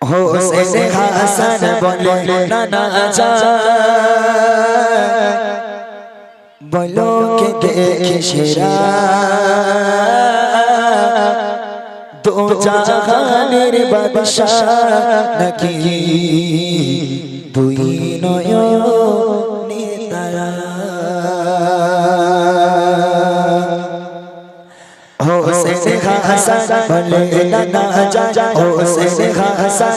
হোসেন হাসান বলে নানা বলো কে দেখে সেরা দো জাহানের বাদশা নাকি দুই নয়নে হোসেন হাসান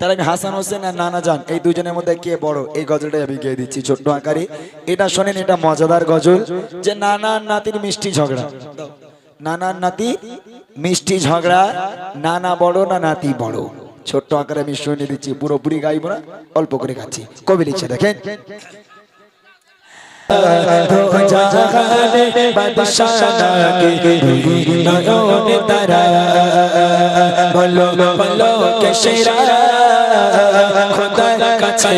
নানা নানা হোসেন আর নানা জান, এই দুজনের মধ্যে কে বড়? এই গজলটাই আমি গিয়ে দিচ্ছি ছোট্ট আকারে। এটা শোনেন, এটা মজাদার গজল, যে নানা নাতির মিষ্টি ঝগড়া। নানার নাতি মিষ্টি ঝগড়া, নানা বড় না নাতি বড়? ছোট্ট আকারে আমি শুনে দিচ্ছি পুরোপুরি গাইব না অল্প করে গাচ্ছি কবি লিখছে দেখেন বলো কাছে কাছে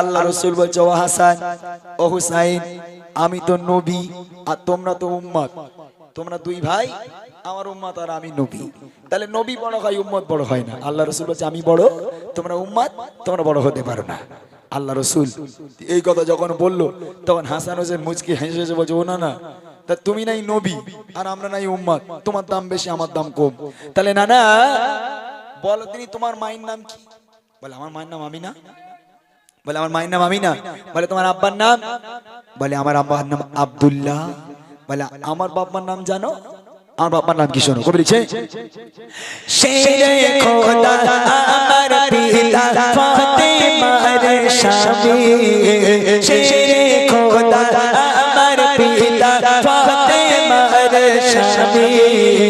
আল্লাহ রসুল বলছে, ও হাসান, ও হুসাইন, আমি তো নবী আর তোমরা তো উম্মত। তোমরা দুই ভাই, আমার উম্মত আর আমি নবী। তাহলে নবী বড় হয়, উম্মত বড় হয় না। আল্লাহ রসুল বলছে, আমি বড়, তোমরা উম্মত, তোমরা বড় হতে পারো না। আল্লাহ রসুল এই কথা যখন বলল, তখন হাসান হোসেন মুচকি হেসে হেসে বলছে, ও না না, তা তুমি নাই নবী আর আমরা নাই উম্মত। তোমার দাম বেশি, আমার দাম কম। তাহলে না না বলো তিনি তোমার মায়ের নাম কি? বলে, আমার মায়ের নাম আমি না বলে, আমার মায়ের নাম আমিনা। বলে, তোমার আব্বার নাম? বলে, আমার আব্বার নাম আব্দুল্লাহ। বলে, আমার বাবার নাম জানো? আমার বাবার নাম কি শোনো? কবি লিখছে আমার পিতা ফাতেমার স্বামী। শেরে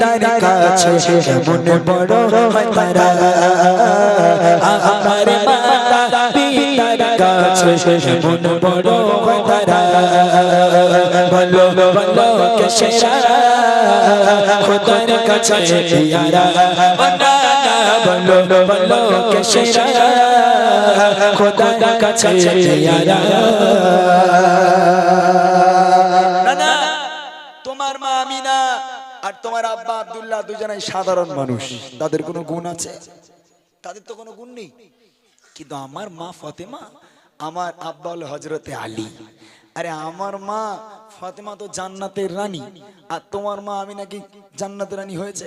পিতার কাছে এমন বড় হয় তারা আমার মাতা পিতার কাছে এমন বড় হয় তারা বলো বলো কে খোদার কাছে পিয়ারা। বলো বলো কে খোদার কাছে পিয়ারা। তোমার আব্বা আব্দুল্লাহ দুজনাই সাধারণ মানুষ। তাদের কোনো গুণ আছে? তাদের তো কোনো গুণ নেই। কিন্তু আমার মা ফতেমা, আমার আব্বা হলো হজরতে আলী। আরে আমার মা ফতেমা তো জান্নাতের রানী। আর তোমার মা আমি নাকি জান্নাতের রানী হয়েছে?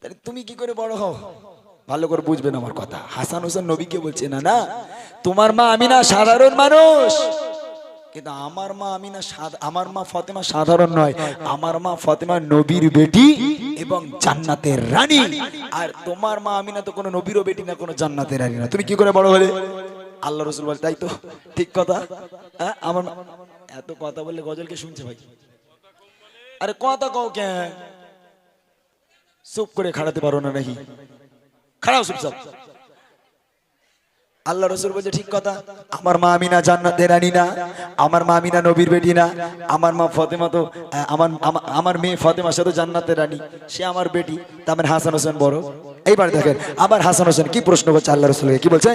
তাহলে তুমি কি করে বড় হও? ভালো করে বুঝবেন আমার কথা। হাসান হোসেন নবীকে বলছে, না না, তোমার মা আমি না সাধারণ মানুষ। কিন্তু আমার মা আমি না আমার মা ফতেমা সাধারণ নয়। আমার মা ফতেমা নবীর বেটি এবং জান্নাতের রানী। আর তোমার মা আমি না তো কোনো নবীরও বেটি না, কোনো জান্নাতের রানী না। তুমি কি করে বড় হলে? আল্লাহ রসুল বলে, তাই তো, ঠিক কথা। হ্যাঁ আমার এত কথা বললে গজলকে শুনছে ভাই? আরে কথা কও কে? চুপ করে খাড়াতে পারো না নাকি? খাড়াও চুপচাপ। আল্লাহ রসুল বলছে, ঠিক কথা, আমার মা আমিনা জান্নাতের রানী না, আমার মা আমিনা নবীর বেটি না, আমার মা ফতেমা তো আমার আমার মেয়ে ফতেমা সে তো জান্নাতের রানী, সে আমার বেটি তার মানে হাসান হোসেন বড়। এইবার দেখেন আবার হাসান হোসেন কি প্রশ্ন করছে আল্লাহ রসুলকে, কি বলছে?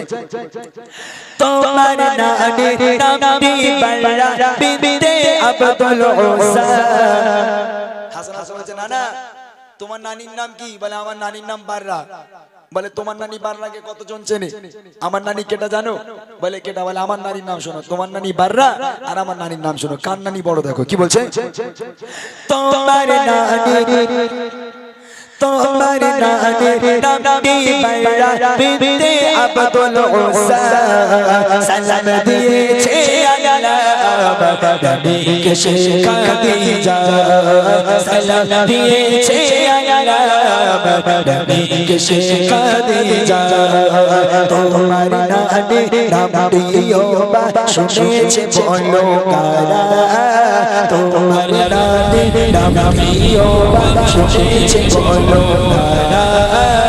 হাসান হাসান বলছে, না না, তোমার নানির নাম কি? বলে, আমার নানির নাম বাররা। বলে, তোমার নানি বাররাকে কতজন চেনে? আমার নানি কেটা জানো? বলে, কেটা বলে, আমার নানির নাম শোনো। তোমার নানি বাররা? আর আমার নানির নাম শোনো। কার নানি বড় দেখো? কি বলছে? তোমার নানি, তোমার নানের নামটি বাইরা বিনতে আব্দুল উসা সালাম দিয়েছে আল্লাহ। নবীকে শেখা দিজা সালাম দিয়েছে আল্লাহ। নবীকে শেখা দিজা তোমার নানের নামটি বা শুনেছে বলো কারা তোমার নানের নামটি ওবা শুনেছে বলো কারা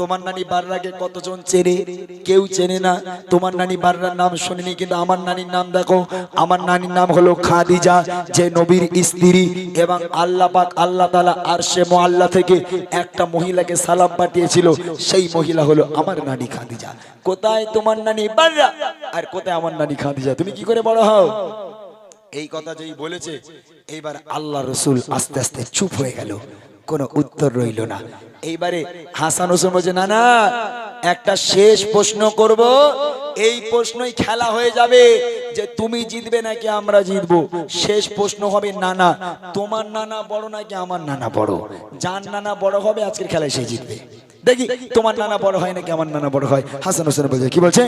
তোমার নানি বাররাকে কতজন চেনে? কেউ চেনে না। তোমার নানি বাররার নাম শুনিনি, কিন্তু আমার নানির নাম দেখো। আমার নানির নাম হলো খাদিজা, যে নবীর স্ত্রী এবং আল্লাহ পাক আল্লাহ তালা আর সে মোয়াল্লা থেকে একটা মহিলাকে সালাম পাঠিয়েছিল। সেই মহিলা হলো আমার নানি খাদিজা। কোথায় তোমার নানি বাররা? আর কোথায় আমার নানি খাদিজা? তুমি কি করে বড় হও? এই কথা যেই বলেছে, এইবার আল্লাহ রসুল আস্তে আস্তে চুপ হয়ে গেল। কোনো উত্তর রইল না। এইবারে হাসান হোসেন বলছে, না না, একটা শেষ প্রশ্ন করব। এই প্রশ্নই খেলা হয়ে যাবে যে তুমি জিতবে নাকি আমরা জিতবো। শেষ প্রশ্ন হবে নানা। তোমার নানা বড় নাকি আমার নানা বড়? যার নানা বড় হবে, আজকের খেলায় সে জিতবে। দেখি, তোমার নানা বড় হয় নাকি আমার নানা বড় হয়? হাসান হোসেন বলছে, কি বলছে?